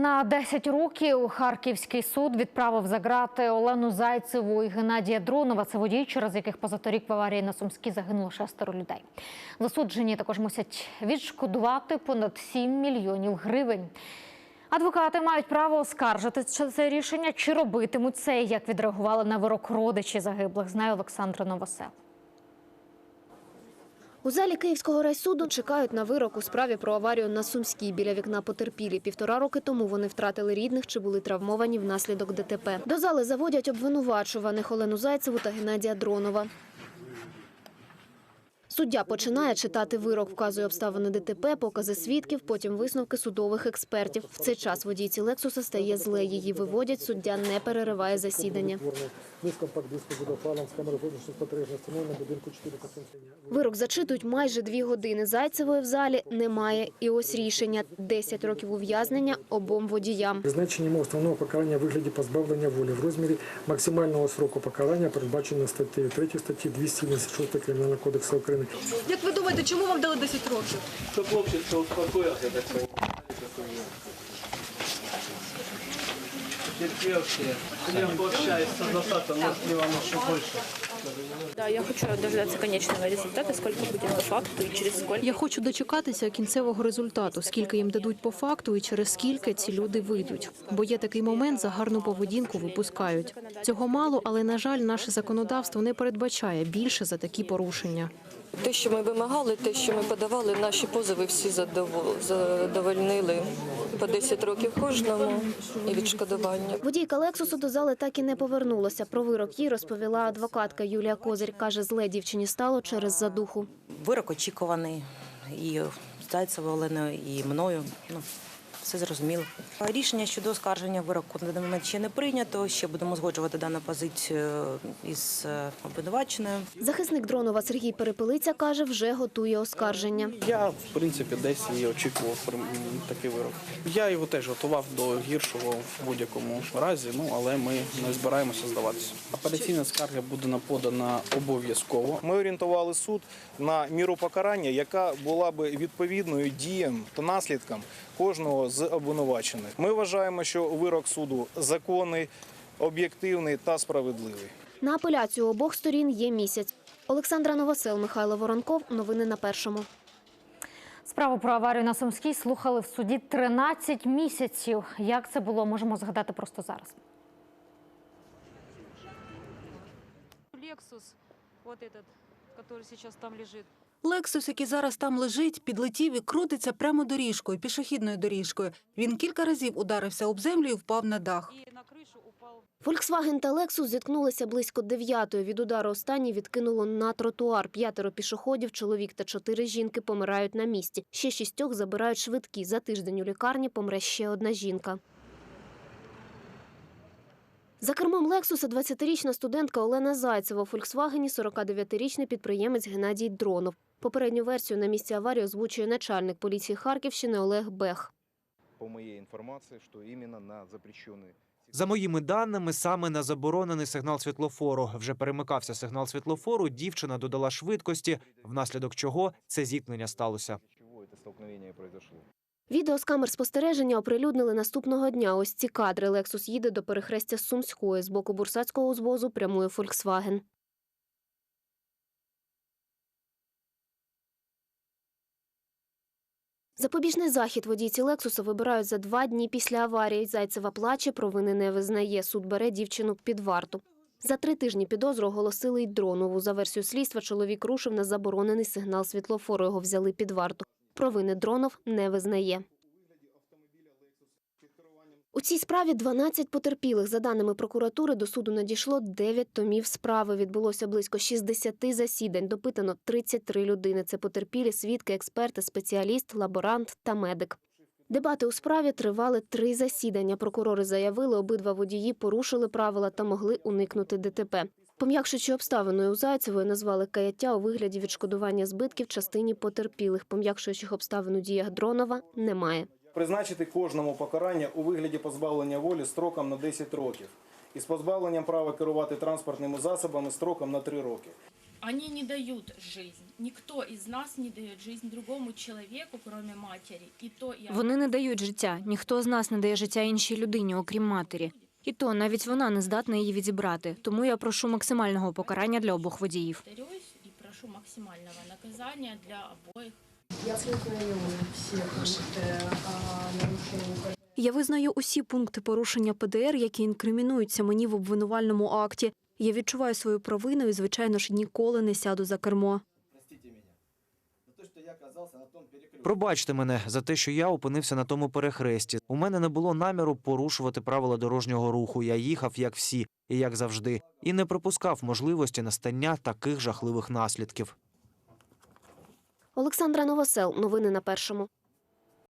На 10 років Харківський суд відправив за грати Олену Зайцеву і Геннадія Дронова. Це водії, через яких позаторік в аварії на Сумській загинуло шестеро людей. Засуджені також мусять відшкодувати понад 7 мільйонів гривень. Адвокати мають право оскаржити це рішення, чи робитимуть це, як відреагували на вирок родичі загиблих, знає Олександра Новосел. У залі Київського райсуду чекають на вирок у справі про аварію на Сумській біля вікна потерпілі. Півтора роки тому вони втратили рідних чи були травмовані внаслідок ДТП. До зали заводять обвинувачуваних Олену Зайцеву та Геннадія Дронова. Суддя починає читати вирок, вказує обставини ДТП, покази свідків, потім висновки судових експертів. В цей час водійці Лексуса стає зле. Її виводять, суддя не перериває засідання. Низьком диску водопалом з камери зовнішньої спостереження встановлено будинку 4. Вирок зачитують майже дві години. Зайцевої в залі немає. І ось рішення – 10 років ув'язнення обом водіям. Призначення йому основного покарання в вигляді позбавлення волі в розмірі максимального сроку покарання, передбачено статтею 3 статті 276 Кримінального кодексу України. Як ви думаєте, чому вам дали 10 років? Щоб хлопчик успокоївся, так сказати. Терпевшие. Я пообщаюсь с может, мне вам еще больше. Да, я хочу дождаться конечного результата, сколько будет по факту и через сколько. Я хочу дочекатися кінцевого результату, скільки їм дадуть по факту і через скільки ці люди вийдуть. Бо є такий момент, за гарну поведінку випускають. Цього мало, але на жаль, наше законодавство не передбачає більше за такі порушення. Те, що ми вимагали, те, що ми подавали, наші позови всі задовольнили по 10 років кожному і відшкодування. Водійка Лексусу до зали так і не повернулася. Про вирок їй розповіла адвокатка Юлія Козир. Каже, зле дівчині стало через задуху. Вирок очікуваний і Зайцева Оленою, і мною. Ну, все зрозуміло. Рішення щодо оскарження вироку на даний момент ще не прийнято. Ще будемо узгоджувати дану позицію із е, обвинуваченою. Захисник Дронова Сергій Перепелиця каже, вже готує оскарження. Я, в принципі, десь і очікував такий вирок. Я його теж готував до гіршого в будь-якому разі, ну але ми не збираємося здаватися. Апеляційна скарга буде подана обов'язково. Ми орієнтували суд на міру покарання, яка була би відповідною діям та наслідкам кожного з обвинувачених. Ми вважаємо, що вирок суду законний, об'єктивний та справедливий. На апеляцію обох сторін є місяць. Олександра Новосел, Михайло Воронков. Новини на першому. Справу про аварію на Сумській слухали в суді 13 місяців. Як це було, можемо згадати просто зараз. Lexus, вот этот, который сейчас там лежит. Лексус, який зараз там лежить, підлетів і крутиться прямо доріжкою, пішохідною доріжкою. Він кілька разів ударився об землю і впав на дах. Volkswagen та Lexus зіткнулися близько дев'ятої. Від удару останній відкинуло на тротуар. П'ятеро пішоходів, чоловік та чотири жінки помирають на місці. Ще шістьох забирають швидкі. За тиждень у лікарні помре ще одна жінка. За кермом Лексуса 20-річна студентка Олена Зайцева. У Фольксвагені 49-річний підприємець Геннадій Дронов. Попередню версію на місці аварії озвучує начальник поліції Харківщини Олег Бех. По моїй інформації, що іменно на запрещений За моїми даними, саме на заборонений сигнал світлофору вже перемикався сигнал світлофору. Дівчина додала швидкості, внаслідок чого це зіткнення сталося. Відео з камер спостереження оприлюднили наступного дня. Ось ці кадри. Лексус їде до перехрестя Сумської. З боку бурсацького узвозу прямує Фольксваген. Запобіжний захід водійці Лексуса вибирають за два дні після аварії. Зайцева плаче, провини не визнає. Суд бере дівчину під варту. За три тижні підозру оголосили й Дронову. За версію слідства, чоловік рушив на заборонений сигнал світлофору. Його взяли під варту. Провини Дронов не визнає. У цій справі 12 потерпілих. За даними прокуратури, до суду надійшло 9 томів справи. Відбулося близько 60 засідань. Допитано 33 людини. Це потерпілі, свідки, експерти, спеціаліст, лаборант та медик. Дебати у справі тривали три засідання. Прокурори заявили, обидва водії порушили правила та могли уникнути ДТП. Пом'якшуючи обставиною у Зайцевої назвали каяття у вигляді відшкодування збитків частині потерпілих. Пом'якшуючих обставин у діях Дронова немає. Призначити кожному покарання у вигляді позбавлення волі строком на 10 років із позбавленням права керувати транспортними засобами строком на 3 роки. Они не дают жизнь. Никто из нас не дает жизнь другому человеку, кроме матери. И то я... Вони не дають життя. Ніхто з нас не дає життя іншій людині, окрім матері. І то навіть вона не здатна її відібрати. Тому я прошу максимального покарання для обох водіїв. Повторюсь и прошу максимального наказания для обоих. Я визнаю усі пункти порушення ПДР, які інкримінуються мені в обвинувальному акті. Я відчуваю свою провину і, звичайно ж, ніколи не сяду за кермо. Пробачте мене за те, що я опинився на тому перехресті. У мене не було наміру порушувати правила дорожнього руху. Я їхав як всі і як завжди, і не припускав можливості настання таких жахливих наслідків. Олександра Новосел. Новини на першому.